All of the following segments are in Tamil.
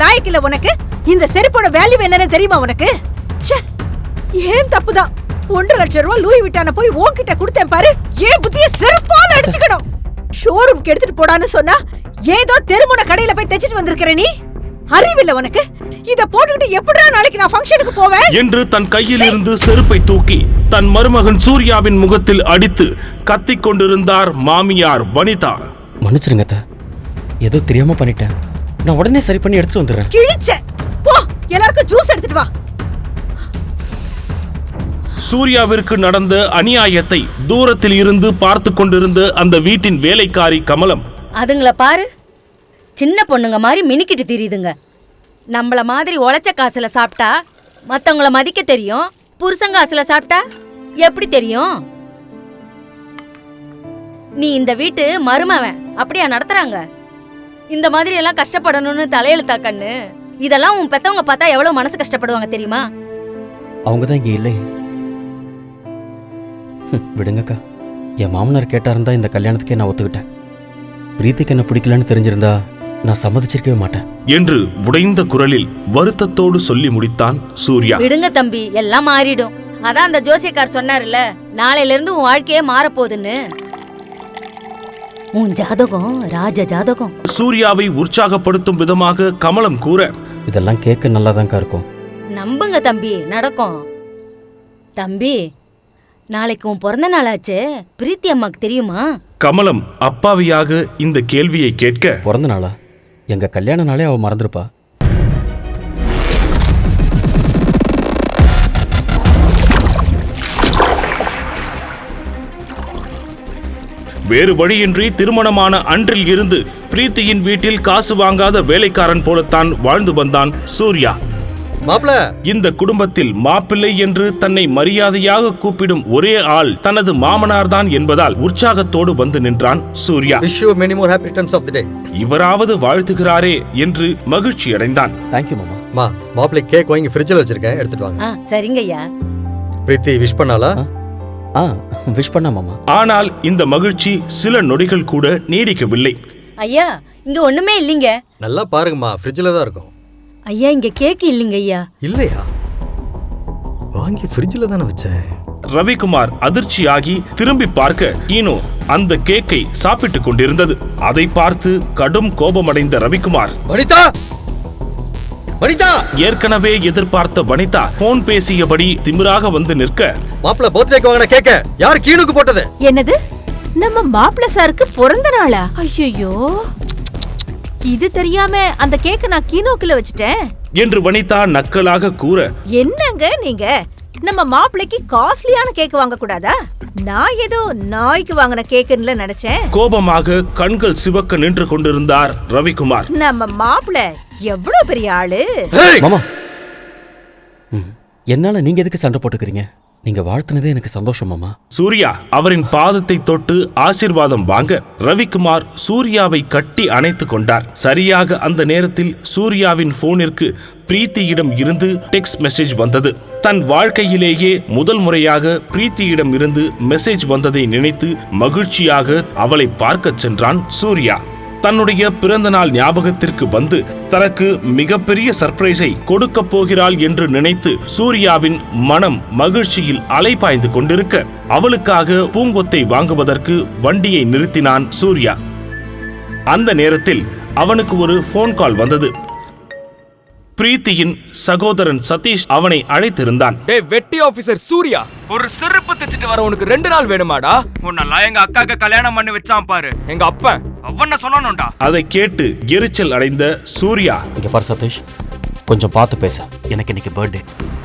லாயக்கு இல்ல உனக்கு? இந்த செருப்போட வேல்யூ என்னன்னு தெரியுமா உனக்கு? ச்சே ஏன் தப்புதான்? ஒன்றரை லட்சம் ரூபாய் லூயி விட்டான போய் உன்கிட்ட கொடுத்தேன் பாரு. ஏன் புத்திய செருப்பால அடிச்சுக்கணும்? ஷோரூம்க்கு எடுத்துட்டு போடான்னு சொன்னா ஏதோ தெருமுன கடையில போய் தைச்சிட்டு வந்திருக்கிற நீ? அறிவில்ல உனக்கு? இத போட்டுக்கிட்டு எப்படிடா நாளைக்கு நான் ஃபங்க்ஷனுக்கு போவேன்? என்று தன் கையில் இருந்து செருப்பை தூக்கி தன் மருமகன் சூர்யாவின் முகத்தில் அடித்து கத்திக் கொண்டிருந்தார் மாமியார் வனிதா. மன்னிச்சிருங்க ஏதோ தெரியாம பண்ணிட்டேன். நான் உடனே சரி பண்ணி எடுத்துட்டு வந்துடுறேன். கிழிச்ச. போ எல்லாருக்கும் ஜூஸ் எடுத்துட்டு வா. சூர்யாவிற்கு நடந்த அநியாயத்தை தூரத்தில் இருந்து பார்த்து கொண்டிருந்த அந்த வீட்டின் வேலைக்காரி கமலம். அதுங்கள பாரு. சின்ன பொண்ணுங்க மாதிரி மினிக்கிட்டு திரியுதுங்க. நம்மள மாதிரி உழைச்ச காசுல சாப்பிட்டா மத்தவங்கள மதிக்க தெரியும். புருஷன் காசுல சாப்பிட்டா எப்படி தெரியும்? நீ இந்த வீட்டு மருமவன். அப்படியா நடத்துறாங்க? இந்த மாதிரி எல்லாம் கஷ்டப்படணும்னு தலையெழுத்தா கண்ணு? இதெல்லாம் உன் பெத்தவங்க பார்த்தா எவ்வளவு மனசு கஷ்டப்படுவாங்க தெரியுமா? அவங்க தான் இங்கே இல்லை. விடுங்கக்கா. என் மாமனார் கேட்டா இருந்தா இந்த கல்யாணத்துக்கே நான் ஒத்துக்கிட்டேன். பிரீத்திக்கு என்ன பிடிக்கலன்னு தெரிஞ்சிருந்தா நான் சம்மதிச்சிருக்கவே மாட்டேன். என்று உடைந்த குரலில் வருத்தத்தோடு சொல்லி முடித்தான் சூர்யா. விடுங்க தம்பி எல்லாம் மாறிடும். அதான் அந்த ஜோசியக்கார் சொன்னார்ல நாளையில இருந்து உன் வாழ்க்கையே மாறப்போகுதுன்னு. உன் ஜாதகம் ராஜ ஜாதகம். சூர்யாவை உற்சாகப்படுத்தும் விதமாக கமலம் கூற. இதெல்லாம் கேட்க நல்லாதான்க்கா இருக்கும். நம்புங்க தம்பி நடக்கும். தம்பி நாளைக்கு உன் பிறந்த நாளாச்சு. பிரீத்தி அம்மாக்கு தெரியுமா? கமலம் அப்பாவியாக இந்த கேள்வியை கேட்க. பிறந்த நாளா? எங்க கல்யாண நாளே அவ மறந்துருப்பா. வேறு வழியின்றி திருமணமான அன்றில் இருந்து பிரீத்தியின் வீட்டில் காசு வாங்காத வேலைக்காரன் போலத்தான் வாழ்ந்து வந்தான் சூர்யா. மாப்ள இந்த குடும்பத்தில் மாப்பிள்ளை என்று தன்னை மரியாதையாக கூப்பிடும் ஒரே ஆள் தனது மாமனார்தான் என்பதால் உற்சாகத்தோடு வந்து நின்றான் Surya. Wish you many more happy returns of the day இவராவது வாழ்த்துகிறாரே என்று மகிழ்ச்சி அடைந்தான். தேங்க்யூ மாமா. மா மாப்பிளை கேக் வாங்கி ஃப்ரிட்ஜில் வச்சிருக்கேன் எடுத்துட்டு வாங்க. சரிங்கய்யா. பிரீத்தி விஷ் பண்ணாலா ஆ. விஷ் பண்ண மாமா? ஆனால் இந்த மகிழ்ச்சி சில நொடிகள் கூட நீடிக்கவில்லை. ஐயா இங்க ஒண்ணுமே இல்லைங்க. நல்லா பாருங்கம்மா ஃப்ரிட்ஜில் தான் இருக்கும். ஐயா இங்க கேக் இல்லைங்க ஐயா. இல்லையா? வாங்கி ஃப்ரிட்ஜில் தானே வச்சேன். ரவிக்குமார் அதிர்ச்சியாகி திரும்பி பார்க்க ஈனோ அந்த கேக்கை சாப்பிட்டுக் கொண்டிருந்தது. அதை பார்த்து கடும் கோபமடைந்த ரவிக்குமார் வனிதா! வனிதா! ஏற்கனவே எதிர்பார்த்த வனிதா போன் பேசியபடி திமிராக வந்து நிற்க. மாப்பிள பர்த்டேக்கு வாங்கின கேக்க யார் கீழுக்கு போட்டது? என்னது? நம்ம மாப்பிள்ள சாருக்கு பிறந்த நாளா? ஐயோ இது தெரியாம அந்த கேக்க நான் கீனோக்குள்ள வச்சுட்டேன். என்று வனிதா நக்கலாக கூற. என்னங்க நீங்க? நம்ம மாப்பிள்ளைக்கு காஸ்ட்லியான கேக் வாங்க கூடாதா நான் ஏதோ நாய்க்கு வாங்கின கேக்குன்னு நினைச்சேன். கோபமாக கண்கள் சிவக்க நின்று கொண்டிருந்தார் ரவிக்குமார். நம்ம மாப்பிள்ளை எவ்வளவு பெரிய ஆளு! மாமா. ம், என்னால நீங்க எதுக்கு சண்டை போட்டுக்கிறீங்க? நீங்க வாழ்த்துனதே எனக்கு சந்தோஷம் மாமா. சூர்யா அவரின் பாதத்தை தொட்டு ஆசீர்வாதம் வாங்க ரவிக்குமார் சூர்யாவை கட்டி அணைத்துக் கொண்டார். சரியாக அந்த நேரத்தில் சூர்யாவின் போனிற்கு பிரீத்தியிடம் இருந்து டெக்ஸ்ட் மெசேஜ் வந்தது. தன் வாழ்க்கையிலேயே முதல் முறையாக பிரீத்தியிடம் இருந்து மெசேஜ் வந்ததை நினைத்து மகிழ்ச்சியாக அவளை பார்க்கச் சென்றான் சூர்யா. தன்னுடைய பிறந்த நாள் ஞாபகத்திற்கு வந்து தனக்கு மிகப்பெரிய சர்ப்ரைஸை கொடுக்க போகிறாள் என்று நினைத்து சூர்யாவின் மனம் மகிழ்ச்சியில் அலைபாய்ந்து கொண்டிருக்க அவளுக்காக பூங்கொத்தை வாங்குவதற்கு வண்டியை நிறுத்தினான் சூர்யா. அந்த நேரத்தில் அவனுக்கு ஒரு ஃபோன் கால் வந்தது. பிரீத்தியின் சகோதரன் சதீஷ் அவனை அழைத்திருந்தான். டேய் வெட்டி ஆபீசர் சூர்யா ஒரு செருப்பு தைச்சிட்டு வர உனக்கு ரெண்டு நாள் வேணுமாடா? உன்னெல்லாம் எங்க அக்காக்கு கல்யாணம் பண்ணி வச்சான் பாரு. எங்க அப்பன் அவன சொல்லணும்டா. அதை கேட்டு எரிச்சல் அடைந்த சூர்யா இங்க பாரு சதீஷ். கொஞ்சம் பார்த்து பேச. எனக்கு இன்னைக்கு பர்த்டே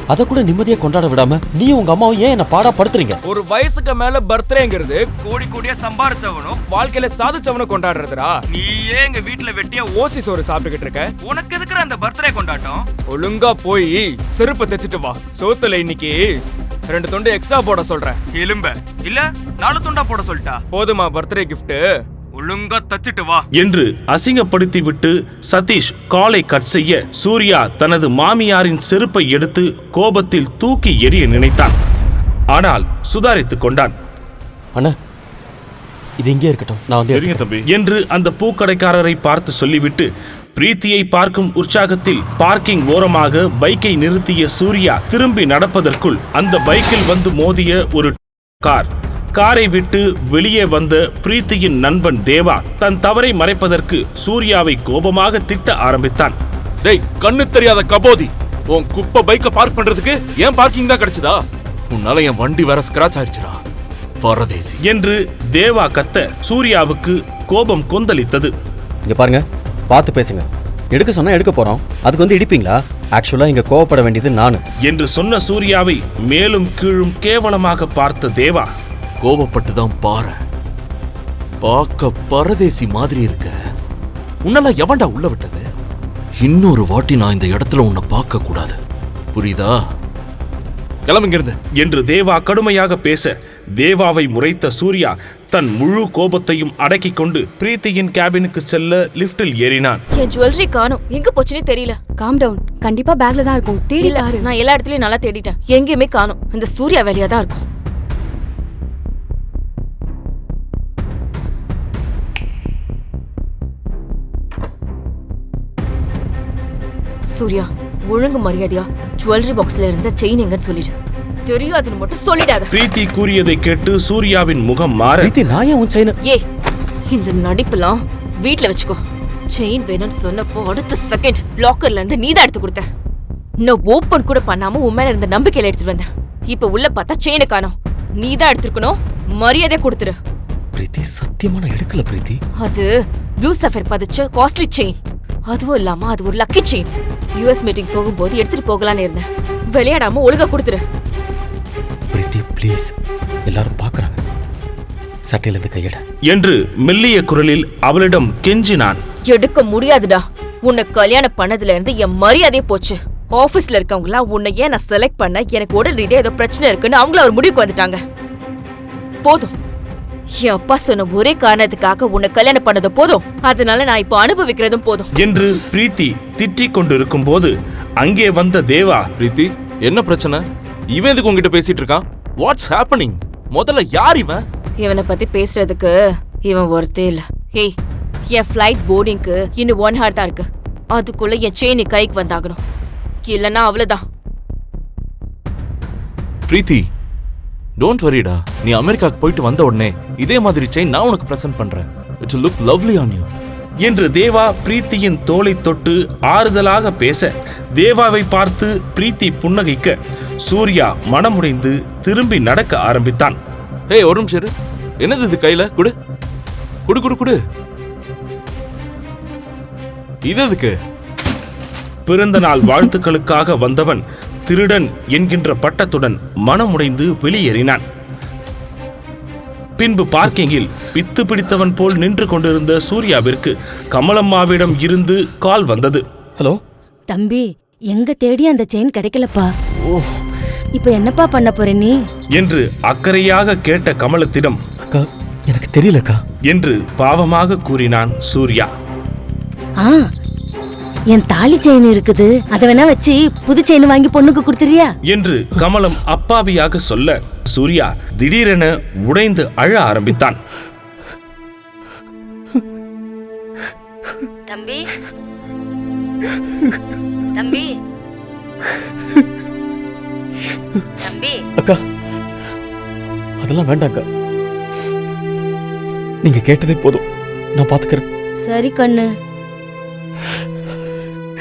அதை கூட நிம்மதியா கொண்டாட விடாம நீ உங்க அம்மாவும் ஏன் என்ன பாடா படுத்துறீங்க? ஒரு வயசுக்கு மேல பர்த்டேங்கிறது கோடி கோடியா சம்பாரிச்சவனும் வாழ்க்கையில சாதிச்சவனும் கொண்டாடுறதுடா. நீயே எங்க வீட்டுல வெட்டியா ஓசி சோறு சாப்பிட்டுக்கிட்டு இருக்க? உனக்கு எதுக்குற அந்த பர்த்டே கொண்டாட்டம்? ஒழுங்கா போய் செருப்பை தைச்சிட்டு வா. சோத்துல இன்னைக்கு ரெண்டு துண்டு எக்ஸ்ட்ரா போட சொல்றேன். எலும்ப. இல்ல நாலு துண்டா போட சொல்லிட்டா. போதுமா பர்த்டே கிஃப்ட் ஒழுங்கா தச்சிட்டு வா. என்று அசிங்கப்படுத்திவிட்டு சதீஷ் காலை கட் செய்ய சூர்யா தனது மாமியாரின் செருப்பை எடுத்து கோபத்தில் தூக்கி எறிய நினைத்தான். ஆனால் சுதாரித்துக் கொண்டான். அண்ணா இது இங்கே இருக்கட்டும். நான் வந்து எடுத்துக்கிறேன். தம்பி. என்று அந்த பூக்கடைக்காரரை பார்த்து சொல்லிவிட்டு பிரீத்தியை பார்க்கும் உற்சாகத்தில் பார்க்கிங் ஓரமாக பைக்கை நிறுத்திய சூர்யா திரும்பி நடப்பதற்குள் அந்த பைக்கில் வந்து மோதிய ஒரு கார். காரை விட்டு வெளியே வந்த பிரீத்தியின் நண்பன் தேவா தன் தவறை மறைப்பதற்கு சூர்யாவை கோபமாக திட்ட ஆரம்பித்தான். டேய் கண்ணு தெரியாத கபோதி உன் குப்பை பைக்க பார்க் பண்றதுக்கு ஏன் பார்க்கிங் தான் கிடைச்சதா? உன்னால என் வண்டி வேற ஸ்கிராச் ஆயிடுச்சுடா. பரதேசி. என்று தேவா கத்த சூர்யாவுக்கு கோபம் கொந்தளித்தது. இங்க பாருங்க பார்த்து பேசுங்க. எடுக்க சொன்னா எடுக்க போறோம். அதுக்கு வந்து இடிப்பீங்களா? ஆக்சுவலா இங்க கோவப்பட வேண்டியது நானு. என்று சொன்ன சூர்யாவை மேலும் கீழும் கேவலமாக பார்த்த தேவா கோவப்பட்டு தான் பாரு பார்க்க பரதேசி மாதிரி இருக்க. உன்னெல்லாம் எவன்டா உள்ள விட்டது? இன்னொரு வாட்டி நான் இந்த இடத்துல உன்னை பார்க்க கூடாது. புரியுதா? கிளம்புங்க இருந்து என்று தேவா கடுமையாக பேச தேவாவை முறைத்த சூர்யா தன் முழு கோபத்தையும் அடக்கிக் கொண்டு பிரீத்தியின் கேபினுக்கு செல்ல லிஃப்டில் ஏறினான். என் ஜுவல்லரி காணோம். எங்க போச்சுன்னே தெரியல. காம் டவுன் கண்டிப்பா பேக்ல தான் இருக்கும். தேடி நான் எல்லா இடத்துலயும் நல்லா தேடிட்டேன். எங்கேயுமே காணோம். இந்த சூர்யா வேலையா தான் இருக்கும். சூர்யா ஒழுங்கு மரியாதையா? ஜுவல்லரி பாக்ஸ்ல இருந்த செயின் எங்கன்னு சொல்லிடு. தெரியாதுன்னு மட்டும் சொல்லிடாத. பிரீத்தி கூறியதை கேட்டு சூர்யாவின் முகம் மாற பிரீத்தி நான் ஏன் உன் செயினை ஏய் இந்த நடிப்பெல்லாம் வீட்ல வச்சுக்கோ. செயின் வேணும்னு சொன்னப்போ அடுத்த செகண்ட் லாக்கர்ல இருந்து நீ தான் எடுத்து கொடுத்த. நான் ஓபன் கூட பண்ணாம உன் மேல இருந்த நம்பிக்கையில எடுத்துட்டு வந்தேன். இப்ப உள்ள பார்த்தா செயினை காணோம். நீ தான் எடுத்துருக்கணும். மரியாதை கொடுத்துரு. பிரீத்தி சத்தியமா நான் எடுக்கல பிரீத்தி. அது ப்ளூ சஃபர் பதிச்ச காஸ்ட்லி செயின் அதுவும் இல்லாம அது ஒரு லக்கி செயின் யுஎஸ் மீட்டிங் போகும்போது எடுத்துட்டு போகலான்னு இருந்தேன். விளையாடாம ஒழுங்கா கொடுத்துரு. பிரீத்தி ப்ளீஸ் எல்லாரும் பார்க்கறாங்க. சட்டையில இருந்து கையட. என்று மெல்லிய குரலில் அவளிடம் கெஞ்சினான். எடுக்க முடியாதுடா. உன்னை கல்யாணம் பண்ணதுல இருந்து என் மரியாதையே போச்சு. ஆபீஸ்ல இருக்கவங்களா உன்னை ஏன் நான் செலக்ட் பண்ண? எனக்கு உடல் ரீதியா ஏதோ பிரச்சனை இருக்குன்னு அவங்கள ஒரு முடிவுக்கு வந்துட்டாங்க. போதும். என் அப்பா சொன்ன ஒரே காரணத்துக்காக உன்னை கல்யாணம் பண்ணது போதும். அதனால நான் இப்போ அனுபவிக்கிறதும் போதும். என்று பிரீத்தி திட்டிக் கொண்டிருக்கும் போது அங்கே வந்த தேவா பிரீத்தி என்ன பிரச்சனை? இவன் எதுக்கு உங்ககிட்ட பேசிட்டு இருக்கான்? வாட்ஸ் ஹேப்பனிங் முதல்ல யார் இவன்? இவனை பத்தி பேசுறதுக்கு இவன் ஒருத்தே இல்ல. ஏய் என் ஃப்ளைட் போர்டிங்க்கு இன்னும் ஒன் ஹவர் தான் இருக்கு. அதுக்குள்ள என் செயின் கைக்கு வந்தாகணும். இல்லைன்னா அவ்வளவுதான். பிரீத்தி டோன்ட் வரிடா நீ அமெரிக்காக்கு போயிட்டு வந்த உடனே இதே மாதிரி செயின் நான் உனக்கு பிரசன்ட் பண்றேன். It look lovely on you என்று தேவா பிரீத்தியின் தோளை தொட்டு ஆறுதலாக பேச தேவாவை பார்த்து பிரீத்தி புன்னகைக்க சூர்யா மனமுடைந்து திரும்பி நடக்க ஆரம்பித்தான். ஏய் ஒரு நிமிஷம். என்னது இது கையில? குடு. குடு குடு குடு. இது எதுக்கு? பிறந்த நாள் வாழ்த்துக்களுக்காக வந்தவன் திருடன் என்கின்ற பட்டத்துடன் மனமுடைந்து வெளியேறினான். பின்பு பார்க்கிங்கில் பித்து பிடித்தவன் போல் நின்று கொண்டிருந்த சூர்யாவிற்கு கமலம்மாவிடம் இருந்து கால் வந்தது. ஹலோ? தம்பி எங்க தேடி அந்த செயின் கிடைக்கலப்பா? இப்ப என்னப்பா பண்ண போற நீ? என்று அக்கறையாக கேட்ட கமலத்திடம் அக்கா எனக்கு தெரியலக்கா. என்று பாவமாக கூறினான் சூர்யா. ஆ என் தாலி செயின் இருக்குது. அத வேணா வச்சு புது செயின் வாங்கி பொண்ணுக்கு கொடுத்துறியா? என்று கமலம் அப்பாவியாக சொல்ல சூர்யா திடீரென உடைந்து அழ ஆரம்பித்தான். தம்பி. தம்பி. தம்பி. அக்கா அதெல்லாம் வேண்டாம்க்கா நீங்க கேட்டதே போதும். நான் பாத்துக்கிறேன் சரி கண்ணு.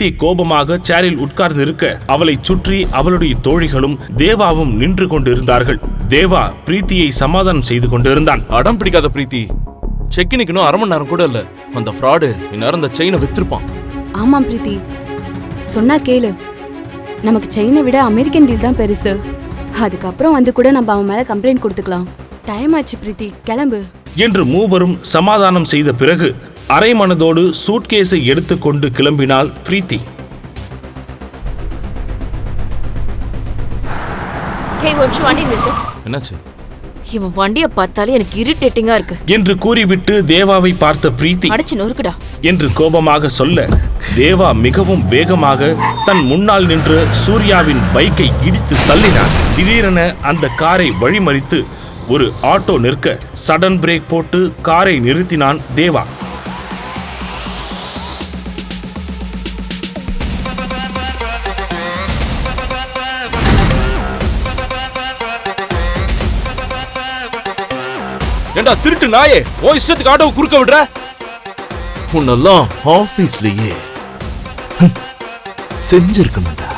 பிரீத்தி கோபமாக சேரில் உட்கார்ந்திருக்க அவளை சுற்றி அவளுடைய தோழிகளும் தேவாவும் நின்று கொண்டிருந்தார்கள். தேவா பிரீத்தியை சமாதானம் செய்து கொண்டிருந்தான். அடம் பிடிக்காத பிரீத்தி. செக்கினுக்கு இன்னும் அரை மணி நேரம் கூட இல்ல. அந்த ஃப்ராடு இந்நேரம் அந்த செயினை வித்திருப்பான். ஆமாம் பிரீத்தி. சொன்னா கேளு. நமக்கு செயினை விட அமெரிக்கன் டீல் தான் பெருசு. அதுக்கப்புறம் வந்து கூட நம்ம அவன் மேல கம்ப்ளைண்ட் கொடுத்துக்கலாம். டைம் ஆச்சு பிரீத்தி. கிளம்பு. என்று மூவரும் சமாதானம் செய்த பிறகு அரை மனதோடு சூட்கேஸை எடுத்துக்கொண்டு கிளம்பினாள் பிரீத்தி. என்னாச்சு? இவன் வண்டியை பார்த்தாலே எனக்கு இரிட்டேட்டிங்கா இருக்கு. என்று கூறிவிட்டு தேவாவை பார்த்த பிரீத்தி. அடிச்சு நொறுக்குடா. என்று கோபமாக சொல்ல தேவா மிகவும் வேகமாக தன் முன்னால் நின்ற சூர்யாவின் பைக்கை இடித்து தள்ளினார் திடீரென அந்த காரை வழிமறித்து ஒரு ஆட்டோ நிற்க சடன் பிரேக் போட்டு காரை நிறுத்தினான் தேவா. ஏண்டா திருட்டு நாயே? ஓ இஷ்டத்துக்கு ஆட்டோவை குறுக்க விடுற? உன்னெல்லாம் ஆபீஸ்லயே செஞ்சிருக்க மாட்டா.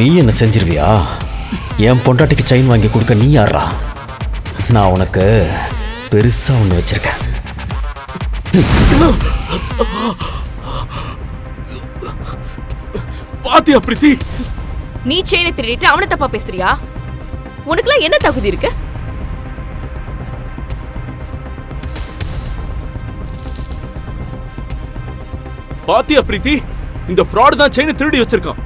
நீ என்ன செஞ்சிருவியா? என் பொண்டாட்டிக்கு செயின் வாங்கி கொடுக்க நீ யாரா நான் உனக்கு பெருசா ஒன்று வச்சிருக்கேன். பாத்தியா பிரீத்தி? நீ செயினை திருடிட்டு அவனை தப்பா பேசுறியா? உனக்குலாம் என்ன தகுதி இருக்கு? பாத்தியா பிரீத்தி? இந்த ஃப்ராட் தான் செயினை திருடி வச்சிருக்கான்.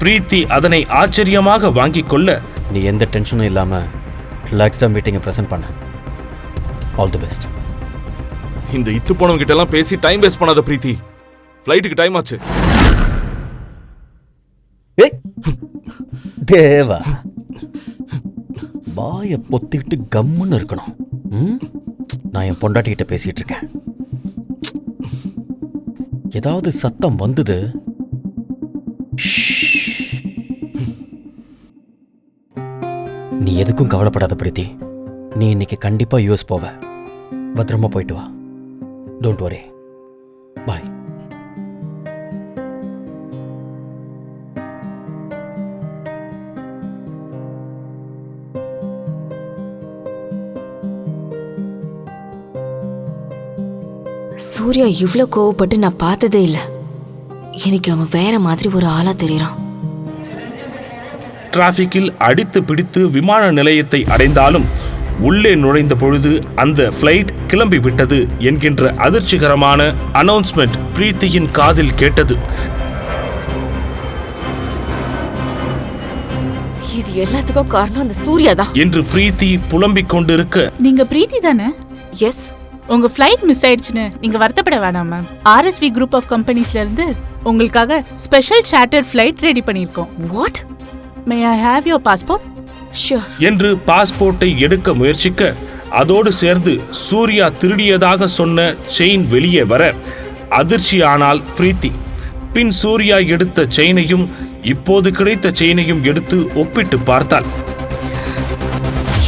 பிரீத்தி அதனை ஆச்சரியமாக வாங்கிக் கொள்ள நீ எந்த டென்ஷனும் இல்லாம ரிலாக்ஸ்டாக மீட்டிங்கை ப்ரெசென்ட் பண்ண. ஆல் தி பெஸ்ட் இந்த இத்து போனவங்க கிட்ட எல்லாம் பேசி டைம் வேஸ்ட் பண்ணாத பிரீத்தி. ஃப்ளைட்டுக்கு டைம் ஆச்சு. தேவா. வாயை பொத்திக்கிட்டு கம்முன்னு இருக்கணும். ம்? நான் என் பொண்டாட்டிகிட்ட பேசிட்டு இருக்கேன். ஏதாவது சத்தம் வந்தது? நீ எதுக்கும் கவலைப்படாத பிரீத்தி. நீ இன்னைக்கு கண்டிப்பா யூஎஸ் போவ. பத்திரமா போயிட்டு வா. டோன்ட் வரி சூர்யா இவ்ளோ கோவப்பட்டு நான் பார்த்ததே இல்ல. எனக்கு அவன் வேற மாதிரி ஒரு ஆளா தெரியறான் டிராபிக்கில் அடித்து பிடித்து விமான நிலையத்தை அடைந்தாலும் உள்ளே நுழைந்த பொழுது அந்த ஃப்ளைட் கிளம்பி விட்டது என்கின்ற அதிர்ச்சிகரமான அனௌன்ஸ்மெண்ட் பிரீத்தியின் காதில் கேட்டது. இது எல்லாத்துக்கும் காரணம் அந்த சூர்யா தான் என்று பிரீத்தி புலம்பிக் கொண்டிருக்க நீங்க பிரீத்தி தானே? எஸ் உங்க ஃப்ளைட் மிஸ் ஆயிடுச்சுன்னு நீங்க வருத்தப்பட வேணாம் மேம் ஆர்எஸ்வி குரூப் ஆஃப் கம்பெனிஸ்ல இருந்து உங்களுக்காக ஸ்பெஷல் சார்ட்டர்ட் ஃப்ளைட் ரெடி பண்ணியிருக்கோம். What may I have your passport sure என்று பாஸ்போர்ட்டை எடுக்க முயற்சிக்க அதோடு சேர்ந்து சூர்யா திருடியதாக சொன்ன செயின் வெளியே வர அதிர்ச்சியானால் பிரீத்தி. பின் சூர்யா எடுத்த செயினையும் இப்போது கிடைத்த செயினையும் எடுத்து ஒப்பிட்டு பார்த்தாள்.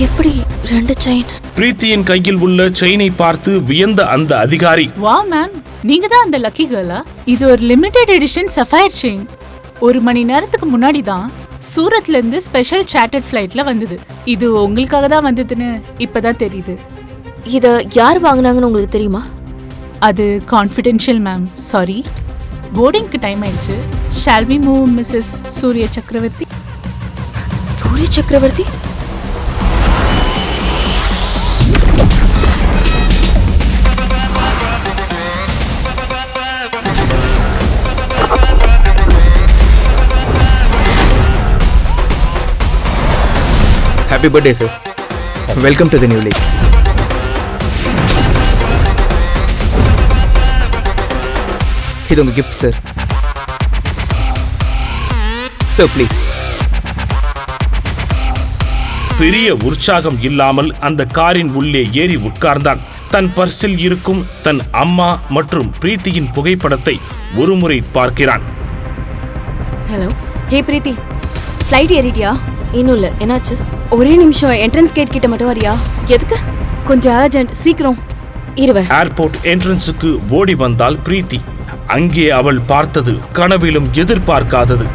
எப்படி ரெண்டு செயின் பிரீத்தியின் கையில் உள்ள செயினை பார்த்து வியந்த அந்த அதிகாரி. வா மேம் நீங்க தான் அந்த லக்கி கேர்லா இது ஒரு லிமிடெட் எடிஷன் சஃபயர் செயின் ஒரு மணி நேரத்துக்கு முன்னாடி தான் சூரத்ல இருந்து ஸ்பெஷல் சார்ட்டர்ட் ஃப்ளைட்ல வந்தது. இது உங்களுக்காக தான் வந்ததுன்னு இப்பதான் தெரியுது. இத யார் வாங்குனாங்கன்னு உங்களுக்கு தெரியுமா? அது கான்ஃபிடென்ஷியல் மேம் சாரி போர்டிங்க்கு டைம் ஆயிடுச்சு. Shall we move Mrs Surya Chakravarthy? Surya Chakravarthy? Happy birthday sir welcome to the new league இது உங்க கிஃப்ட் சார் சார் ப்ளீஸ் பெரிய உற்சாகம் இல்லாமல் அந்த காரின் உள்ளே ஏறி உட்கார்ந்தான். தன் பர்சில் இருக்கும் தன் அம்மா மற்றும் பிரீத்தியின் புகைப்படத்தை ஒருமுறை பார்க்கிறான். Hello hey Preethi. ஃப்ளைட் ஏறிட்டியா? இன்னும் இல்ல. என்னாச்சு? ஒரே நிமிஷம் என்ட்ரன்ஸ் கேட் கிட்ட மட்டும் வரியா? எதுக்கு? கொஞ்சம் அர்ஜென்ட் சீக்கிரம். இருவர். ஏர்போர்ட் என்ட்ரன்ஸுக்கு ஓடி வந்தால் பிரீத்தி. அங்கே அவள் பார்த்தது கனவிலும் எதிர்பார்க்காதது.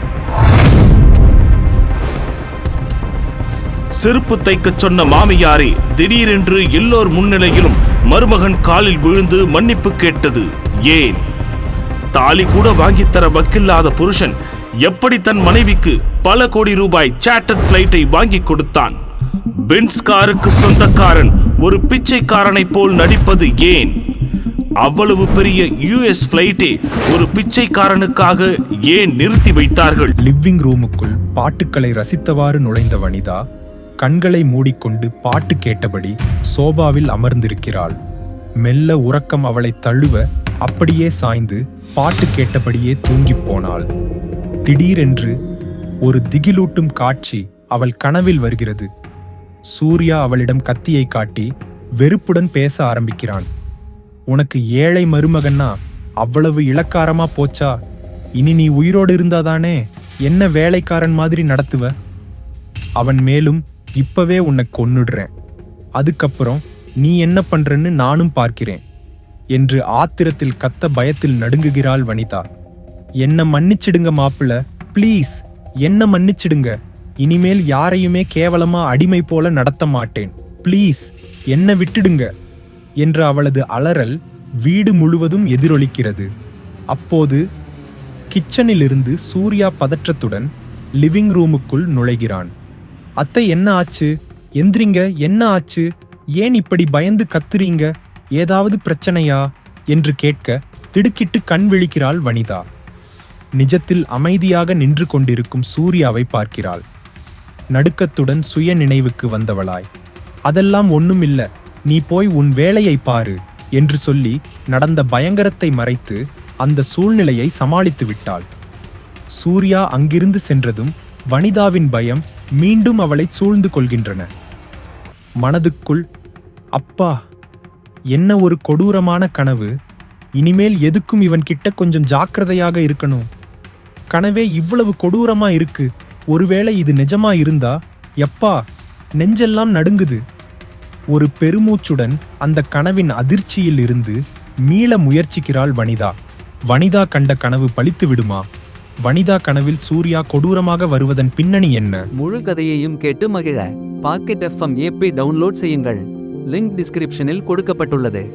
செருப்பு தைக்கச் சொன்ன மாமியாரே திடீரென்று எல்லோர் முன்னிலையிலும் மருமகன் காலில் விழுந்து மன்னிப்பு கேட்டது ஏன்? தாலி கூட வாங்கித்தர வக்கில்லாத புருஷன் எப்படி தன் மனைவிக்கு பல கோடி ரூபாய் சார்ட்டர்ட் பிளைட்டை வாங்கி கொடுத்தான். பென்ஸ் காருக்கு சொந்தக்காரன் ஒரு பிச்சைக்காரனைப் போல் நடிப்பது ஏன்? அவ்வளவு பெரிய யுஎஸ் ஃப்ளைட்டே ஒரு பிச்சைக்காரனுக்காக ஏன் நிறுத்தி வைத்தார்கள்? லிவிங் ரூமுக்குள் பாட்டுக்களை ரசித்தவாறு நுழைந்த வனிதா கண்களை மூடிக்கொண்டு பாட்டு கேட்டபடி சோபாவில் அமர்ந்திருக்கிறாள். மெல்ல உறக்கம் அவளை தழுவ அப்படியே சாய்ந்து பாட்டு கேட்டபடியே தூங்கிப் போனாள். திடீரென்று ஒரு திகிலூட்டும் காட்சி அவள் கனவில் வருகிறது. சூர்யா அவளிடம் கத்தியை காட்டி வெறுப்புடன் பேச ஆரம்பிக்கிறான். உனக்கு ஏழை மருமகன்னா அவ்வளவு இளக்காரமா போச்சா? இனி நீ உயிரோடு இருந்தாதானே என்ன வேலைக்காரன் மாதிரி நடத்துவ? அவன் மேலும் இப்பவே உன்னை கொன்னுடுறேன். அதுக்கப்புறம் நீ என்ன பண்றன்னு நானும் பார்க்கிறேன் என்று ஆத்திரத்தில் கத்த பயத்தில் நடுங்குகிறாள் வனிதா. என்ன மன்னிச்சிடுங்க மாப்பிள ப்ளீஸ். என்ன மன்னிச்சிடுங்க. இனிமேல் யாரையுமே கேவலமா அடிமை போல நடத்த மாட்டேன். ப்ளீஸ் என்ன விட்டுடுங்க. என்ற அவளது அலறல் வீடு முழுவதும் எதிரொலிக்கிறது. அப்போது கிச்சனிலிருந்து சூர்யா பதற்றத்துடன் லிவிங் ரூமுக்குள் நுழைகிறான். அத்தை என்ன ஆச்சு? எந்திரிங்க என்ன ஆச்சு? ஏன் இப்படி பயந்து கத்துறீங்க? ஏதாவது பிரச்சனையா? என்று கேட்க திடுக்கிட்டு கண் விழிக்கிறாள் வனிதா. நிஜத்தில் அமைதியாக நின்று கொண்டிருக்கும் சூர்யாவை பார்க்கிறாள். நடுக்கத்துடன் சுய நினைவுக்கு வந்தவளாய். அதெல்லாம் ஒண்ணுமில்ல. நீ போய் உன் வேலையை பாரு என்று சொல்லி நடந்த பயங்கரத்தை மறைத்து அந்த சூழ்நிலையை சமாளித்து விட்டாள். சூர்யா அங்கிருந்து சென்றதும் வனிதாவின் பயம் மீண்டும் அவளை சூழ்ந்து கொள்கின்றன. மனதுக்குள் அப்பா என்ன ஒரு கொடூரமான கனவு. இனிமேல் எதுக்கும் இவன் கிட்ட கொஞ்சம் ஜாக்கிரதையாக இருக்கணும். கனவே இவ்வளவு கொடூரமா இருக்கு. ஒருவேளை இது நிஜமா இருந்தா எப்பா நெஞ்செல்லாம் நடுங்குது. ஒரு பெருமூச்சுடன் அந்த கனவின் அதிர்ச்சியில் இருந்து மீள முயற்சிக்கிறாள் வனிதா. வனிதா கண்ட கனவு பழித்து விடுமா? வனிதா கனவில் சூர்யா கொடூரமாக வருவதன் பின்னணி என்ன? முழு கதையையும் கேட்டு மகிழ. பாக்கெட் எஃப்எம் ஏபி டவுன்லோட் செய்யுங்கள். லிங்க் டிஸ்கிரிப்ஷனில் கொடுக்கப்பட்டுள்ளது.